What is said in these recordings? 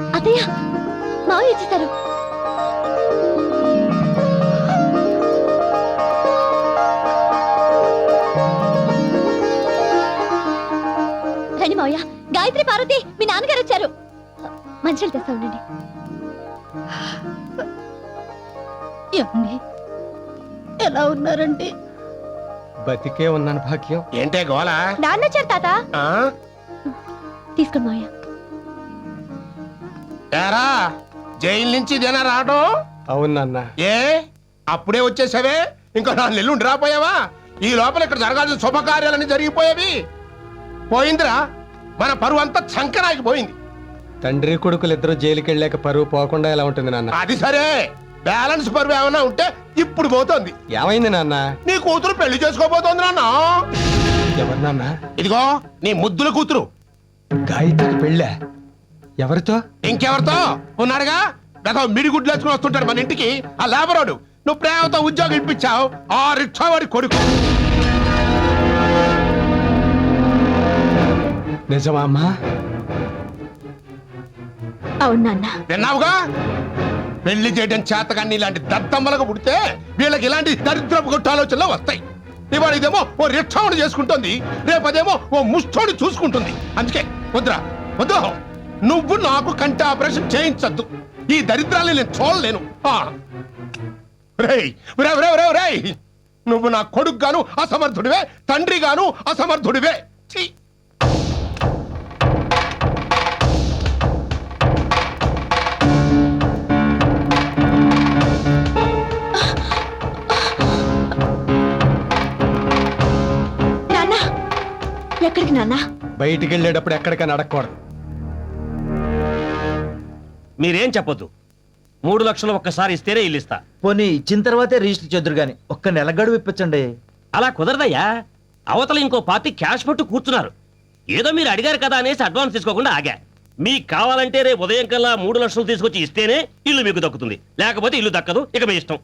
అత్తయ్య మావయ్య వచ్చేసారు. రండి మావయ్య గాయత్రి పార్వతి మీ నాన్నగారు వచ్చారు. మంచిలు తెస్తా ఉండండి. ఏమండి? ఎలా ఉన్నారండి? బతికే ఉన్నాను భాగ్యం. ఏంటే గోల? నాన్న వచ్చారు తాత. ఆ? తీసుకోండి మావయ్య. ఏరా జైలు నుంచి ఇదేనా రావడం అవును నాన్న. ఏ? అప్పుడే వచ్చేసావే? ఇంకో నాలుగు నెలలు ఉండి రాపోయావా? ఈ లోపల ఇక్కడ జరగాల్సిన శుభకార్యాలన్నీ జరిగిపోయేవి. పోయిందిరా. మన పరువు అంతా చంకనాకి పోయింది. తండ్రి కొడుకులు ఇద్దరు జైలుకి వెళ్ళాక పరువు పోకుండా ఎలా ఉంటుంది నాన్న? అది సరే. బ్యాలెన్స్ పరువు ఏమైనా ఉంటే ఇప్పుడు పోతోంది. ఏమైంది నాన్న? నీ కూతురు పెళ్ళి చేసుకోబోతోంది నాన్న. ఎవరు నాన్న? ఇదిగో నీ ముద్దుల కూతురు. గాయత్రికి పెళ్ళా? ఎవరితో? ఇంకెవరితో? ఉన్నాడుగా గత మిడిగుడ్లు వేసుకుని వస్తుంటాడు మన ఇంటికి. ఆ లేబరోడు నువ్వు ప్రేమతో ఉద్యోగం ఇప్పించావు. ఆ రిక్షా వాడి కొడుకు. నిజమా అమ్మా? అవును నాన్న. విన్నావుగా? పెళ్ళి చేయడం చేతగాన్ని ఇలాంటి దద్దమ్మలకు పుడితే వీళ్ళకి ఇలాంటి దరిద్రపు కొట్టు ఆలోచనలు వస్తాయి. ఇవాళ ఇదేమో ఓ రిక్షావుని చేసుకుంటుంది. రేపదేమో ఓ ముష్టోని చూసుకుంటుంది. అందుకే వద్దురా వద్దు నువ్వు నాకు కంటి ఆపరేషన్ చేయించద్దు. ఈ దరిద్రాన్ని నేను చూడలేను. నువ్వు నా కొడుకు గాను అసమర్థుడివే తండ్రి గాను అసమర్థుడివే. ఛీ! నాన్న ఎక్కడికి నాన్న? బయటికి వెళ్ళేటప్పుడు ఎక్కడికైనా అడగకూడదు. మీరేం చెప్పొద్దు. మూడు లక్షలు ఒక్కసారి ఇస్తేనే ఇల్లు ఇస్తా. పోనీ ఇచ్చిన తర్వాతే రిజిస్టర్ చేద్దరు గాని ఒక్క నెల గడువు ఇప్పించండి. అలా కుదరదయ్యా. అవతల ఇంకో పార్టీ క్యాష్ పట్టు కూర్చున్నారు. ఏదో మీరు అడిగారు కదా అనేసి అడ్వాన్స్ తీసుకోకుండా ఆగా. మీకు కావాలంటే రేపు ఉదయం కల్లా మూడు లక్షలు తీసుకొచ్చి ఇస్తేనే ఇల్లు మీకు దక్కుతుంది. లేకపోతే ఇల్లు దక్కదు. ఇక మీ ఇష్టం.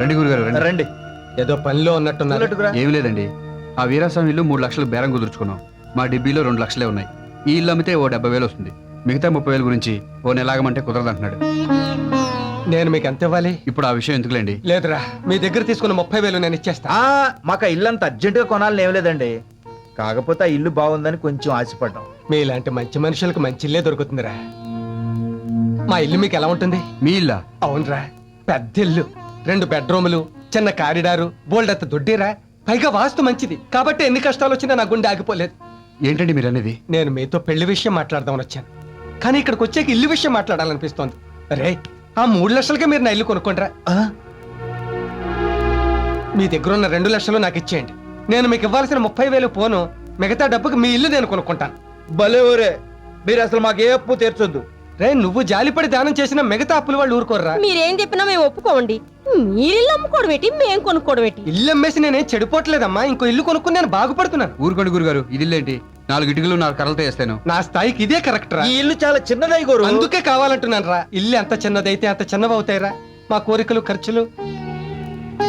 రండి గురుగారు రండి. రండి. ఏదో పనిలో ఉన్నట్టున్నారు. ఏమి లేదండి. ఆ వీరాస్వామి ఇల్లు మూడు లక్షలు బేరం కుదుర్చుకున్నాం. మా డిబ్బీలో రెండు లక్షలే ఉన్నాయి. ఈ ఇల్లు అమ్మితే ఓ డెబ్బై వేలు వస్తుంది. మిగతా ముప్పై వేల గురించి ఓ నెలాగమంటే కుదరదంటున్నాడు. నేను మీకు ఎంత ఇవ్వాలి? ఇప్పుడు ఆ విషయం ఎందుకులేండి? లేదురా మీ దగ్గర తీసుకున్న ముప్పై వేలు నేను ఇచ్చేస్తా. ఆ మాకు ఆ ఇల్లు అంత అర్జెంట్గా కొనాలని ఏం లేదండి. కాకపోతే ఆ ఇల్లు బాగుందని కొంచెం ఆశపడ్డాం. మీలాంటి మంచి మనుషులకు మంచి ఇల్లే దొరుకుతుందిరా. మా ఇల్లు మీకు ఎలా ఉంటుంది? మీ ఇల్లా? అవునరా పెద్ద ఇల్లు రెండు బెడ్రూములు చిన్న కారిడారు బోల్డంత దొడ్డిరా పైగా వాస్తు మంచిది. కాబట్టి ఎన్ని కష్టాలు వచ్చినా నా గుండె ఆగిపోలేదు. ఏంటండి మీరు అనేది నేను మీతో పెళ్ళి విషయం మాట్లాడదామని వచ్చాను. కానీ ఇక్కడికి వచ్చాక ఇల్లు విషయం మాట్లాడాలనిపిస్తోంది. రే ఆ మూడు లక్షలకే మీరు నా ఇల్లు కొనుక్కోండిరా ఆ, మీ దగ్గర ఉన్న రెండు లక్షలు నాకు ఇచ్చేయండి. నేను మీకు ఇవ్వాల్సిన ముప్పై వేలు పోను. మిగతా డబ్బుకి మీ ఇల్లు నేను కొనుక్కుంటాను. భలే ఊరే. మీరు అసలు మాకు ఏ అప్పు తీర్చొద్దు. రే నువ్వు జాలిపడి దానం చేసిన మిగతా అప్పులు వాళ్ళు ఊరుకోర్రా. మీరేం చెప్పినా మేము ఒప్పుకోండి మీరిల్లు అమ్ముకోవడం ఏంటి? మేము కొనుక్కోవడం ఏంటి? ఇల్లు అమ్మేసి నేనేం చెడిపోవట్లేదమ్మా. ఇంకో ఇల్లు కొనుక్కుని నేను బాగుపడుతున్నాను. ఊరుకోండి గురుగారు. ఇది ఇల్లేంటి? నాలుగు ఇటుకలు నాలుగు కర్రలతో వేస్తాను. నా స్థాయికి ఇదే కరెక్ట్ రా. ఈ ఇల్లు చాలా చిన్నదై గోరు. అందుకే కావాలంటున్నాను రా ఇల్లు ఎంత చిన్నదైతే అంత చిన్నవవుతాయిరా. మా కోరికలు ఖర్చులు.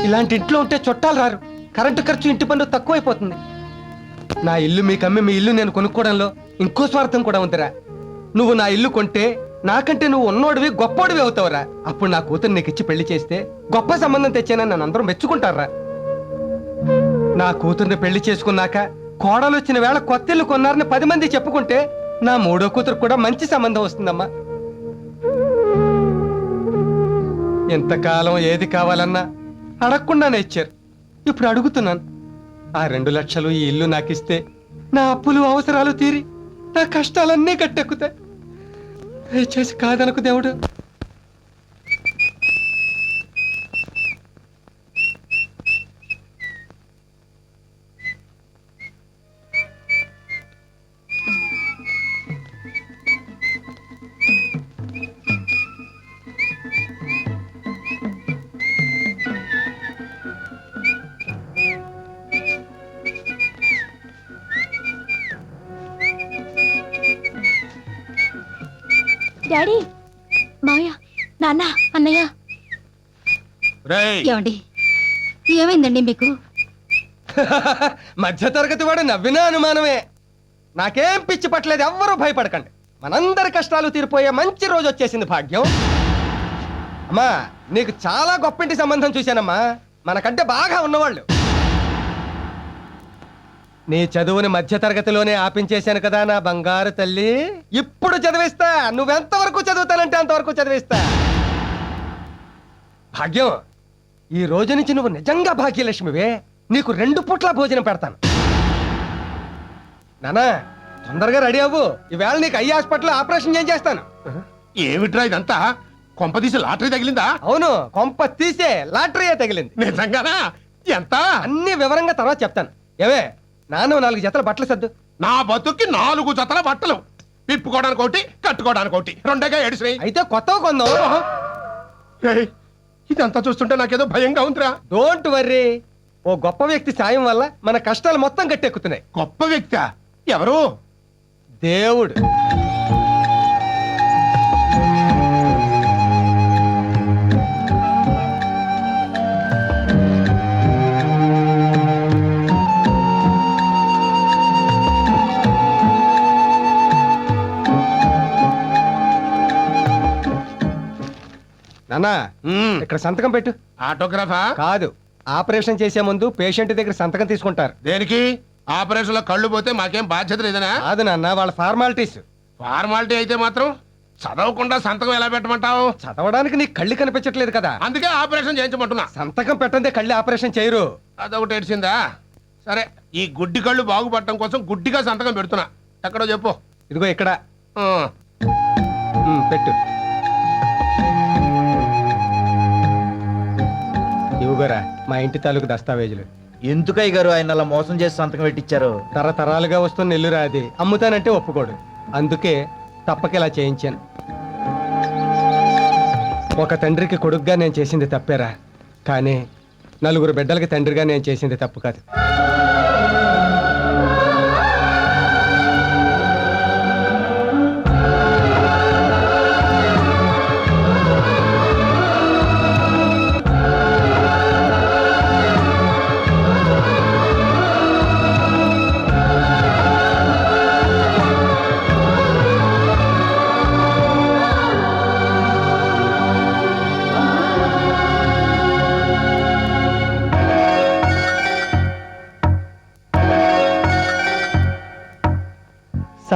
ఇలాంటి ఇంట్లో ఉంటే చుట్టాలు రారు. కరెంటు ఖర్చు ఇంటి పన్ను తక్కువైపోతుంది. నా ఇల్లు మీకు అమ్మి మీ ఇల్లు నేను కొనుక్కోవడంలో ఇంకో స్వార్థం కూడా ఉందిరా. నువ్వు నా ఇల్లు కొంటే నాకంటే నువ్వు ఉన్నోడివి గొప్పోడివి అవుతావురా. అప్పుడు నా కూతురు నీకు ఇచ్చి పెళ్ళి చేస్తే గొప్ప సంబంధం తెచ్చానని నన్ను అందరూ మెచ్చుకుంటారా నా కూతుర్ని పెళ్ళి చేసుకున్నాక కోడలు వచ్చిన వేళ కొత్త ఇల్లు కొన్నారని పది మంది చెప్పుకుంటే నా మూడో కూతురు కూడా మంచి సంబంధం వస్తుందమ్మా. ఎంతకాలం ఏది కావాలన్నా అడగకుండానే ఇచ్చారు. ఇప్పుడు అడుగుతున్నాను. ఆ రెండు లక్షలు ఈ ఇల్లు నాకిస్తే నా అప్పులు అవసరాలు తీరి నా కష్టాలన్నీ గట్టెక్కుతాయి. దయచేసి కాదనకు దేవుడు. అన్నయ్య. రేయ్. ఏమండి? ఏమైందండి మీకు? మధ్య తరగతి వాడు నవ్వినా అనుమానమే. నాకేం పిచ్చి పట్టలేదు ఎవ్వరూ భయపడకండి. మనందరి కష్టాలు తీరిపోయే మంచి రోజు వచ్చేసింది భాగ్యం. అమ్మా నీకు చాలా గొప్పింటి సంబంధం చూశానమ్మా. మనకంటే బాగా ఉన్నవాళ్ళు. నీ చదువుని మధ్య తరగతిలోనే ఆపించేశాను కదా నా బంగారు తల్లి. ఇప్పుడు చదివిస్తా. నువ్వెంతవరకు చదువుతానంటే అంతవరకు చదివిస్తా. భాగ్యం. ఈ రోజు నుంచి నువ్వు నిజంగా భాగ్యలక్ష్మివే. నీకు రెండు పూట్ల భోజనం పెడతాను. నానా తొందరగా రెడీ అవ్వు. ఈవేళ నీకు ఐ హాస్పిటల్ ఆపరేషన్ చేసి చేస్తాను ఏమిట్రా ఇదంతా? కొంపదీసి లాటరీ తగిలిందా? అవును కొంప తీసే లాటరీయే తగిలింది. నిజంగానా? ఎంత? అన్ని వివరంగా తర్వాత చెప్తాను. ఏవే నాన్న నాలుగు జతల బట్టలు సర్దు. నా బతుక్కి నాలుగు జతల బట్టలు. విప్పుకోవడానికి ఒకటి కట్టుకోవడానికి ఒకటి రెండేగా ఏడిసినాయి. అయితే కొత్తగా కొందాం. ఇదంతా చూస్తుంటే నాకేదో భయంగా ఉందిరా. డోంట్ వర్రీ ఓ గొప్ప వ్యక్తి సాయం వల్ల మన కష్టాలు మొత్తం గట్టెక్కుతున్నాయి. గొప్ప వ్యక్తి? ఎవరు? దేవుడు. నానా మ్మ్. ఇక్కడ సంతకం పెట్టు. ఆటోగ్రాఫా? కాదు ఆపరేషన్ చేసే ముందు పేషెంట్ దగ్గర సంతకం తీసుకుంటారు. దేనికి? ఆపరేషన్లో కళ్ళు పోతే మాకేం బాధ్యత లేదనా? కాదు నాన్న వాళ్ళ ఫార్మాలిటీస్. ఫార్మాలిటీ అయితే మాత్రం చదవకుండా సంతకం ఎలా పెట్టమంటావు? చదవడానికి నీకు కళ్ళు కనిపించట్లేదు కదా. అందుకే ఆపరేషన్ చేయించమంటున్నా. సంతకం పెట్టందే కళ్ళు ఆపరేషన్ చేయరు. అదొకటి ఏడ్చిందా? సరే ఈ గుడ్డి కళ్ళు బాగుపడటం కోసం గుడ్డిగా సంతకం పెడుతున్నా. ఎక్కడో చెప్పు. ఇదిగో ఇక్కడ. పెట్టు. ఇవ్వగోరా మా ఇంటి తాలూకు దస్తావేజులు. ఎందుకయ్య గారు ఆయన అలా మోసం చేసి సంతకం పెట్టించారు తరతరాలుగా వస్తున్న ఇల్లు రాది అమ్ముతానంటే ఒప్పుకోడు. అందుకే తప్పక ఇలా చేయించాను. ఒక తండ్రికి కొడుగ్గా నేను చేసింది తప్పేరా. కానీ నలుగురు బిడ్డలకి తండ్రిగా నేను చేసింది తప్పు కాదు.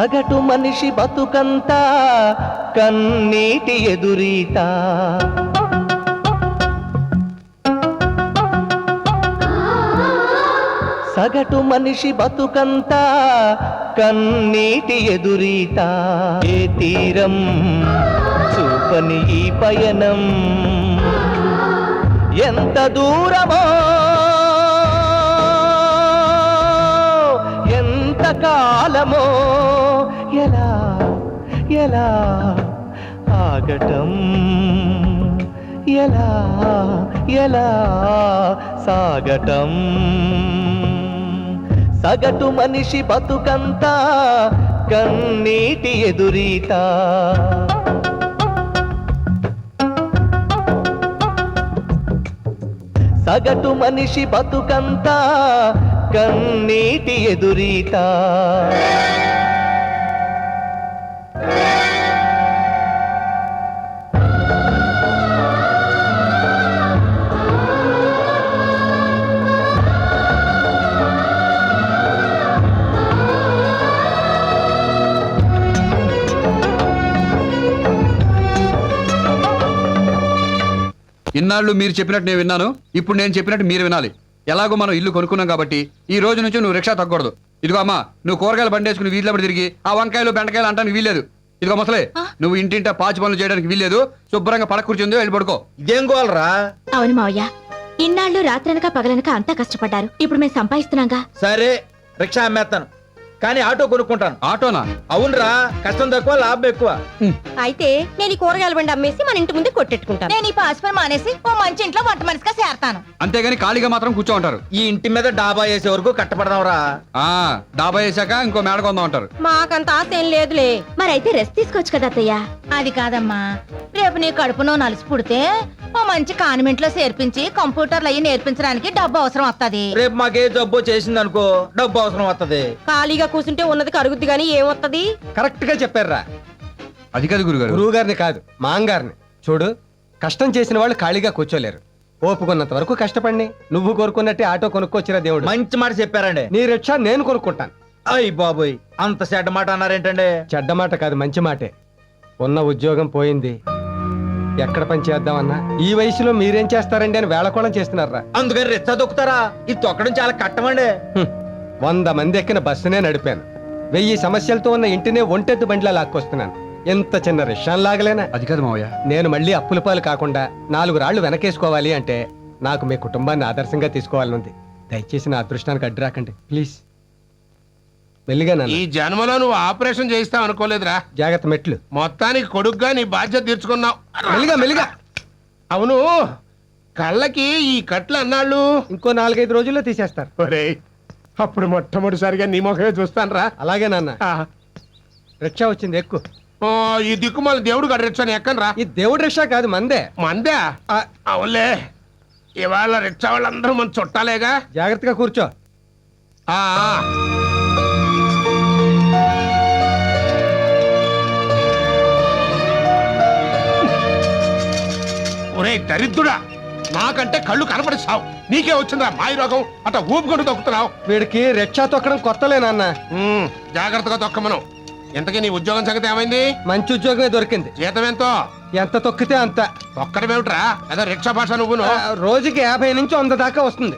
సగటు మనిషి బతుకంతా కన్నీటి ఎదురీత. సగటు మనిషి బతుకంతా కన్నీటి ఎదురీత. ఏ తీరం చూపని ఈ పయనం? ఎంత దూరమో? ఎంత కాలమో? ఎలా ఎలా ఆగటం? ఎలా ఎలా సాగటం? సగటు మనిషి బతుకంతా కన్నీటి ఎదురీత. సగటు మనిషి బతుకంతా కన్నీటి ఎదురీత. ఇన్నాళ్ళు మీరు చెప్పినట్టు నేను విన్నాను ఇప్పుడు నేను చెప్పినట్టు మీరు వినాలి. ఎలాగో మనం ఇల్లు కొనుక్కున్నాం కాబట్టి ఈ రోజు నుంచి నువ్వు రిక్షా తగ్గకూడదు. ఇదిగో అమ్మా నువ్వు కూరగాయలు బండేసుకుని వీధిలో తిరిగి ఆ వంకాయలు బెండకాయలు అంటానికి వీల్లేదు. ఇదిగో ముసలే నువ్వు ఇంటింటా పాచి పనులు చేయడానికి వీల్లేదు. శుభ్రంగా పడక కూర్చుందో వెళ్ళి పడుకో. ఇదేం గోలరా? అవును మావయ్య. ఇన్నాళ్ళు రాత్రనక పగలనక అంతా కష్టపడ్డారు. ఇప్పుడు మేము సంపాదిస్తున్నాగా. సరే రిక్షా అమ్మేస్తాను కానీ ఆటో కొనుక్కుంటాను. ఆటోనా? అవునరా కష్టం తక్కువ లాభం ఎక్కువ. అయితే నేను ఈ కూరగాయల బండి అమ్మేసి మన ఇంటి ముందు కొట్టెట్టుకుంటాను. నేను ఈ పాస్పర్ మానేసి ఓ మంచి ఇంట్లో వంట మనిషిగా చేరతాను. అంతేగాని ఖాళీగా మాత్రం కూర్చో ఉంటారు ఈ ఇంటి మీద డాబా వేసే వరకు కట్టపడదాంరా ఆ డాబా వేసాక ఇంకో మేడ కొందాం అంటారు మాకంత ఆశ ఏం లేదులే. మరైతే రెస్ట్ తీసుకోవచ్చు కదా అత్తయ్య? అది కాదమ్మా. రేపు నీ కడుపునో నలిసి పుడితే ఓ మంచి కాన్వెంట్లో చేర్పించి కంప్యూటర్లు అయ్యి నేర్పించడానికి డబ్బు అవసరం వస్తది రేపు మాకే జబ్బు చేసింది అనుకో డబ్బు అవసరం వస్తది ఖాళీగా కూర్చుంటే ఉన్నది కరుగుద్ది గానీ ఏమొత్తది? కరెక్ట్గా చెప్పారా అది కాదు గురుగారు. గురువు గారిని కాదు మాంగారిని. చూడు కష్టం చేసిన వాళ్ళు ఖాళీగా కూర్చోలేరు. ఓపుకున్నంత వరకు కష్టపడి నువ్వు కోరుకున్నట్టే ఆటో కొనుక్కొచ్చిరా దేవుడు. మంచి మాట చెప్పారండి. నీ రిక్షా నేను కొనుక్కుంటాను. అయ్యి బాబోయ్ అంత చెడ్డ మాట అన్నారేంటండి? చెడ్డ మాట కాదు మంచి మాటే. ఉన్న ఉద్యోగం పోయింది. ఎక్కడ పని చేద్దామన్నా? ఈ వయసులో మీరేం చేస్తారండి అని వేళకోళం చేస్తున్నారా అందుకని రెచ్చ దొక్కుతారా ఇది తొక్కడం చాలా కట్టమండి. హ్మ్. వంద మంది ఎక్కిన బస్సునే నడిపాను. వెయ్యి సమస్యలతో ఉన్న ఇంటినే ఒంటెద్దు బండిలా లాక్కొస్తున్నాను. ఎంత చిన్న రిక్షాన్ లాగలేనా? అది కాదు మావయ్య. నేను మళ్ళీ అప్పుల పాలు కాకుండా నాలుగు రాళ్ళు వెనకేసుకోవాలి అంటే నాకు మీ కుటుంబాన్ని ఆదర్శంగా తీసుకోవాలనుంది. దయచేసి నా అదృష్టానికి అడ్డు రాకండి. ప్లీజ్. మెల్లిగా ఈ జన్మలో నువ్వు ఆపరేషన్ చేయిస్తావు అనుకోలేదురా. జాగ్రత్త మెట్లు. మొత్తానికి కొడుగ్గా నీ బాధ్యత తీర్చుకున్నావు. మెల్లిగా మెల్లిగా. అవును కళ్ళకి ఈ కట్లు అన్నాళ్ళు ఇంకో నాలుగైదు రోజుల్లో తీసేస్తారు. ఒరేయ్ అప్పుడు మొట్టమొదటిసారిగా నీ ముఖమే చూస్తాను రా అలాగే నాన్న. రిక్షా వచ్చింది ఎక్కువ ఈ దిక్కుమాల దేవుడు గడరిచ్చాను ఎక్కను రా ఈ దేవుడి రిక్షా కాదు మందే. మందే? ఆ, అవునులే. ఇవాళ రిక్షా వాళ్ళందరూ మన చుట్టాలేగా? జాగ్రత్తగా కూర్చో. ఒరేయ్ దరిద్రుడా. నాకంటే కళ్ళు కనపడిస్తావు నీకే వచ్చిందా మాయ రోగం. అట్లా ఊపుకుంటూ తొక్కుతున్నావు. వీడికి రిక్షా తొక్కడం కొత్తలే నాన్న. ఉమ్, జాగ్రత్తగా తొక్కమను. ఇంతకీ నీ ఉద్యోగం సంగతి ఏమైంది? మంచి ఉద్యోగమే దొరికింది. జీతం ఎంతో ఎంత తొక్కితే అంత. తొక్కడమేమిట్రా? ఏదో రిక్షా భాష నువ్వును. ఆ, రోజుకి యాభై నుంచి వంద దాకా వస్తుంది.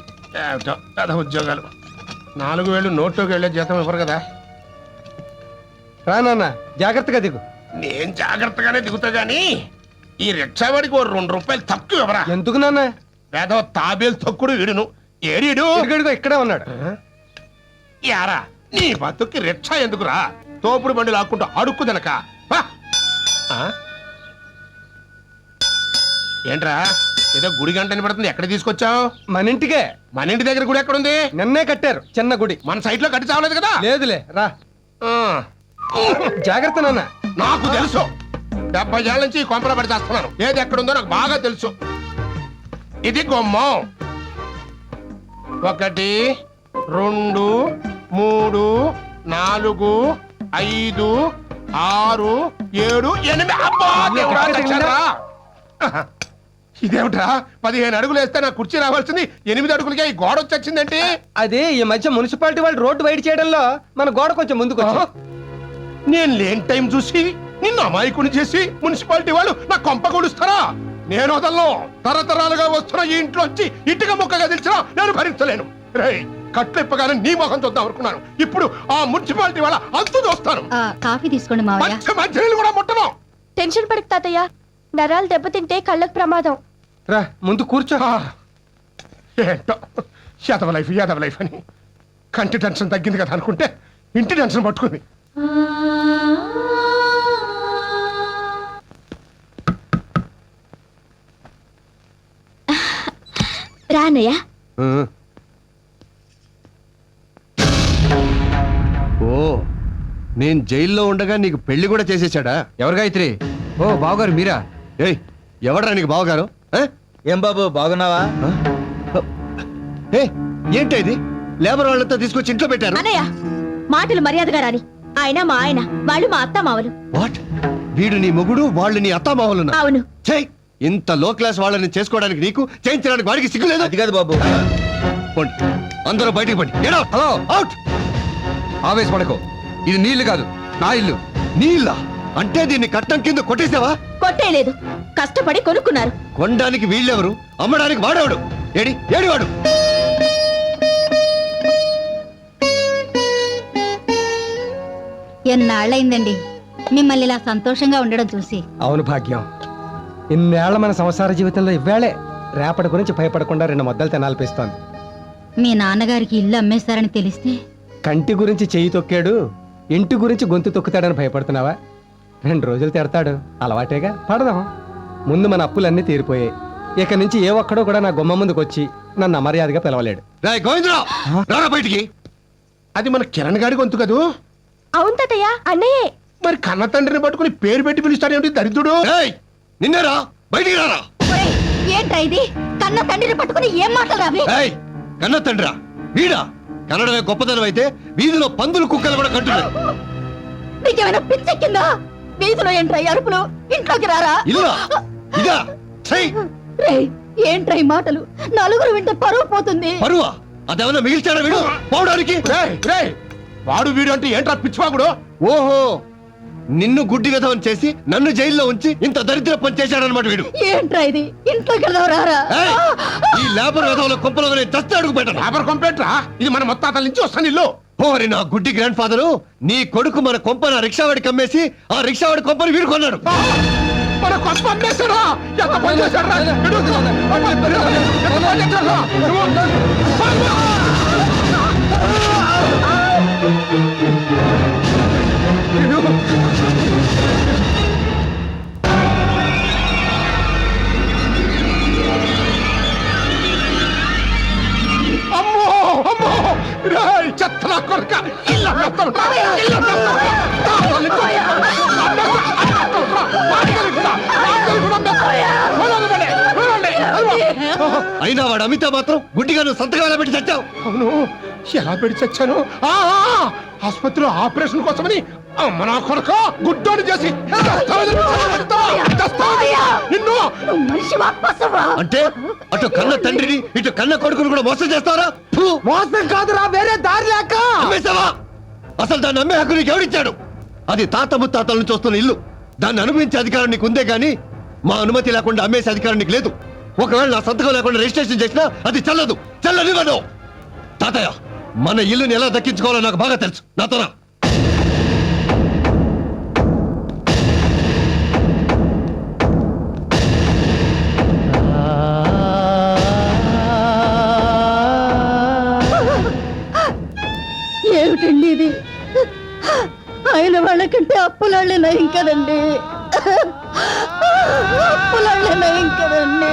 ఏమిటో, ఏదో ఉద్యోగాలు. నాలుగు వేలు నోట్లోకి వెళ్ళే జీతం ఇవ్వరు కదా. రా నాన్న జాగ్రత్తగా దిగు. నేను జాగ్రత్తగానే దిగుతా గాని ఈ రిక్షా వాడికి ఓ రెండు రూపాయలు తక్కువ ఇవ్వరా? ఎందుకు నాన్న? వేదవ తాబేలు తొక్కుడు వీడును. ఏడీడు ఇక్కడే ఉన్నాడు. యారా నీ బతుక్కి రిక్షా ఎందుకురా? తోపుడు బండి లాక్కుంటూ అడుక్కు తినక? ఏంట్రా ఏదో గుడి గంట పడుతుంది. ఎక్కడ తీసుకొచ్చావు? మన ఇంటికే. మన ఇంటి దగ్గర గుడి ఎక్కడుంది? నిన్నే కట్టారు చిన్న గుడి. మన సైట్లో కట్టి చావలేదు కదా? లేదులే రా. ఆ. జాగ్రత్త నాన్న. నాకు తెలుసు. డెబ్బై ఏళ్ళ నుంచి కొంపల పడి చేస్తున్నాను. ఏది ఎక్కడుందో నాకు బాగా తెలుసు. ఇది గుమ్మం. ఒకటి రెండు మూడు నాలుగు ఐదు ఆరు ఏడు ఎనిమిది. అబ్బా, దేవుడా? ఇదేమిట్రా? పదిహేను అడుగులు వేస్తే నా కుర్చీ రావాల్సింది. ఎనిమిది అడుగులకే ఈ గోడ వచ్చి వచ్చిందేంటి అది ఈ మధ్య మున్సిపాలిటీ వాళ్ళు రోడ్డు వైడ్ చేయడంలో మన గోడ కొంచెం ముందుకు? నేను లేని టైం చూసి నిన్ను అమాయకుని చేసి మున్సిపాలిటీ వాళ్ళు నా కొంప కొడుస్తారా? నేను వదలను. తరతరాలుగా వస్తున్న ఈ ఇంట్లోంచి ఇటుక ముక్కగా తెలిసినా నేను భరించలేను. రేయ్ కట్లెప్పగానే నీ మొహం చూద్దాం అనుకున్నాను. ఇప్పుడు ఆ మున్సిపాలిటీ వాళ్ళ అంతు చూస్తాను. కాఫీ తీసుకోండి మావయ్య. మంచి మంచి కూడా ముట్టను. టెన్షన్ పడకు తాతయ్య. నరాలు దెబ్బతింటే కళ్ళకు ప్రమాదం. రా ముందు కూర్చో. ఆ, ఏంటో యాదవ లైఫ్ యాదవ లైఫ్ అని. కంటి టెన్షన్ తగ్గింది కదా అనుకుంటే ఇంటి టెన్షన్ పట్టుకుంది. రానయ్య. ఓ నేను జైల్లో ఉండగా నీకు పెళ్ళి కూడా చేసేసాడా ఎవరు గాయత్రి? ఓ బావగారు మీరా? ఏయ్ ఎవడరా నీకు బావగారు? ఆ? ఏం బాబు బాగున్నావా? ఏ ఏంటి ఇది? లేబర్ వాళ్ళంతా తీసుకొచ్చి ఇంట్లో పెట్టారు? అన్నయ్య మాటలు మర్యాదగా రాని. ఆయన మా ఆయన వాళ్ళు మా అత్త మావలు వాట్? వీడు నీ మొగుడు వాళ్ళు నీ అత్తామావులున్నా అవును. చెయ్ ఇంత లో క్లాస్ వాళ్ళని చేసుకోవడానికి నీకు చేయించడానికి వాడికి సిగ్గులేదు అది కాదు బాబు. పోండి. అందరూ బయటికి పండి. ఏడో హలో. అవుట్. ఆవేశపడకు. ఇది నీళ్ళు కాదు నా ఇల్లు. నీళ్ళ అంటే దీన్ని కట్టం కింద కొట్టేసావా? కొట్టేయలేదు కష్టపడి కొనుక్కున్నారు. కొనడానికి వీళ్ళెవరు? అమ్మడానికి వాడేవాడు? ఏడి ఏడివాడు? ఎన్నాళ్ళైందండి? మిమ్మల్ని ఇలా సంతోషంగా ఉండడం చూసి. అవును భాగ్యం. ఇన్నేళ్ళ మన సంసార జీవితంలో ఇవ్వాళే. రేపటి గురించి భయపడకుండా రెండు మొద్దలు తినాలనిపిస్తోంది మీ నాన్నగారికి ఇల్లు అమ్మేస్తారని తెలిస్తే? కంటి గురించి చెయ్యి తొక్కాడు ఇంటి గురించి గొంతు తొక్కుతాడని భయపడుతున్నావా? రెండు రోజులు తిడతాడు అలవాటేగా పడదాం. ముందు మన అప్పులన్నీ తీరిపోయాయి. ఇక నుంచి ఏ ఒక్కడో కూడా నా గుమ్మ ముందుకు వచ్చి నన్ను అమర్యాదగా పిలవలేడు. రాయ్ గోవిందరావు రారా బయటికి? అది మన కిరణ్ గాడి గొంతు కదూ? అవును తాతయ్య అన్నయ్యే. మరి కన్న తండ్రిని పట్టుకుని పేరు పెట్టి పిలుస్తాడేమిటి దరిద్రుడు? ఏయ్ నిన్నేరా? బయటికి రారా? ఏంట్రా ఇది? కన్న తండ్రిని పట్టుకుని ఏం మాటలు రావి? ఏయ్ కన్న తండ్రా వీడా? కన్నడమే గొప్పతనం అయితే వీధిలో పందులు కుక్కలు కూడా కంటున్నాయి. నీకేమైనా పిచ్చెక్కిందా? వీధిలో ఏంట్రై అరుపులు? ఇంట్లోకి రారా? ఇల్లా? ఇదా? ఏంట్రై మాటలు? నలుగురు వింటే పరువు పోతుంది. పరువా? అదేమన్నా మిగిల్చాడా వీడు? పోవడానికి? వాడు వీడు అంటే ఏంట్రా పిచ్చివాగుడు ఓహో నిన్ను గుడ్డి విధవం చేసి నన్ను జైల్లో ఉంచి ఇంత దరిద్ర పని చేశాడనమాట వీడు. ఏంట్రా ఇది? ఇంట్లోకి రారా! ఈ లేబర్ విధవుల కొంపలో దస్త అడుగు పెట్టను. లేబర్ కంప్లైంట్రా? ఇది మన మొత్తాతల నుంచి వస్తాను ఇల్లు. ఓరి నా గుడ్డి గ్రాండ్ ఫాదరు నీ కొడుకు మన కొంపన రిక్షావాడికి అమ్మేసి ఆ రిక్షావాడి కొంపని వీడు కొన్నాడు. మన కొత్త అమ్మేశాడా? ఎంత పని చేశాడురా? అదిగో. అయినా వాడు అమితా మాత్రం గుడ్డిగా నువ్వు సంతకం ఎలా పెట్టి చచ్చావు? అవును. ఎలా పెడి చచ్చాను? ఆసుపత్రిలో ఆపరేషన్ కోసమని అమ్మ నా కొడుక గుడ్డోని చేసి? నిన్ను? అంటే అటు కన్న తండ్రిని ఇటు కన్న కొడుకుని కూడా మోసం చేస్తారా! మోసం కాదురా వేరే దారి లేక! అమ్మేశావా అసలు దాన్ని అమ్మే హక్కు నీకు ఎవరిచ్చాడు అది తాత ముత్తాతల నుంచి వస్తున్న ఇల్లు. దాన్ని అనుభవించే అధికారం నీకు ఉందే గాని మా అనుమతి లేకుండా అమ్మేసే అధికారం నీకు లేదు. ఒకవేళ నా సంతకం లేకుండా రిజిస్ట్రేషన్ చేసినా అది చెల్లదు. చెల్లనివ్వను తాతయ్య మన ఇల్లుని ఎలా దక్కించుకోవాలో నాకు బాగా తెలుసు. నాతోనా? ఆయన వాళ్ళకంటే అప్పులాళ్ళే నయం కదండి. అప్పులాళ్ళే నయం కదండి.